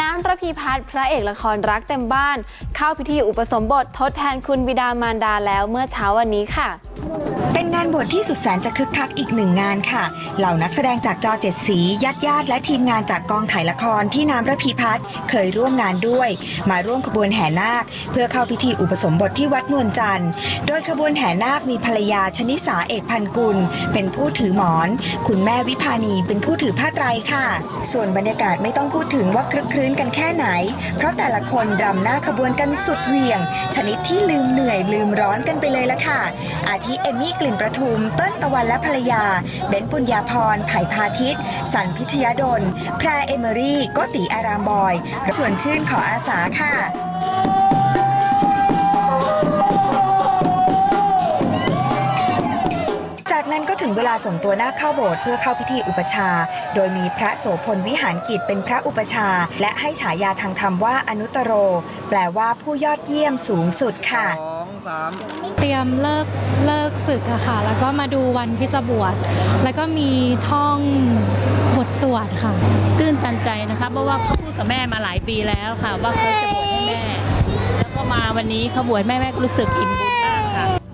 น้ำระพีพัฒน์พระเอกละครรักเต็มบ้าน เข้าพิธีอุปสมบททดแทนคุณบิดามารดาแล้วเมื่อเช้าวันนี้ค่ะ เป็นงานบวชที่สุดแสนจะคึกคักอีกหนึ่งงานค่ะ เหล่านักแสดงจากจอเจ็ดสีญาติญาติและทีมงานจากกองถ่ายละครที่น้ำระพีพัฒน์เคยร่วมงานด้วย มาร่วมขบวนแห่นาค เพื่อเข้าพิธีอุปสมบทที่วัดนวลจันทร์ โดยขบวนแห่นาคมีภรรยาชนิสาเอกพันกุล เป็นผู้ถือหมอน คุณแม่วิภานีเป็นผู้ถือผ้าไตรค่ะ ส่วนบรรยากาศไม่ต้องพูดถึงว่าคลึกครื้นกันแค่ไหน เพราะแต่ละคนรำหน้าขบวนกันสุดเหวี่ยง ชนิดที่ลืมเหนื่อยลืมร้อนกันไปเลยละค่ะ อาทิเอมี่กลิ่นประทุม เติ้ลตะวันและภรรยา เบนปุญญาพรไผ่พาทิต สันพิชยาดล แพรเอเมอรี่ โกติอารามบอยชวนชื่นขออาสาค่ะจากนั้นก็ถึงเวลาส่งตัวหน้าเข้าโบสถ์เพื่อเข้าพิธีอุปชา โดยมีพระโสพลวิหารกิจเป็นพระอุปชา และให้ฉายาทางธรรมว่าอนุตโร แปลว่าผู้ยอดเยี่ยมสูงสุดค่ะ สองสามเตรียมเลิกเลิกศึกอะค่ะ แล้วก็มาดูวันที่จะบวช แล้วก็มีท่องบทสวดค่ะ ตื้นตันใจนะคะ เพราะว่าเขาพูดกับแม่มาหลายปีแล้วค่ะ ว่าเขาจะบวชให้แม่ แล้วก็มาวันนี้เขาบวชแม่แม่ก็รู้สึกอิ่มบุญมากค่ะ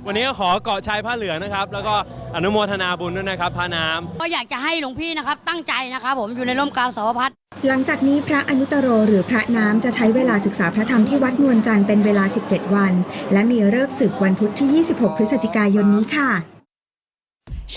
วันนี้ก็ขอเกาะชายผ้าเหลืองนะครับ แล้วก็อนุโมทนาบุญด้วยนะครับพระน้ำ ก็อยากจะให้หลวงพี่นะครับ ตั้งใจนะครับผมอยู่ในร่มกาสาวพัฒหลังจากนี้พระอนุตตโรหรือพระน้ำจะใช้เวลาศึกษาพระธรรมที่วัดนวลจันทร์เป็นเวลา 17 วัน และมีเลิกษ์ศึกวันพุธที่ 26 พฤศจิกายนนี้ค่ะ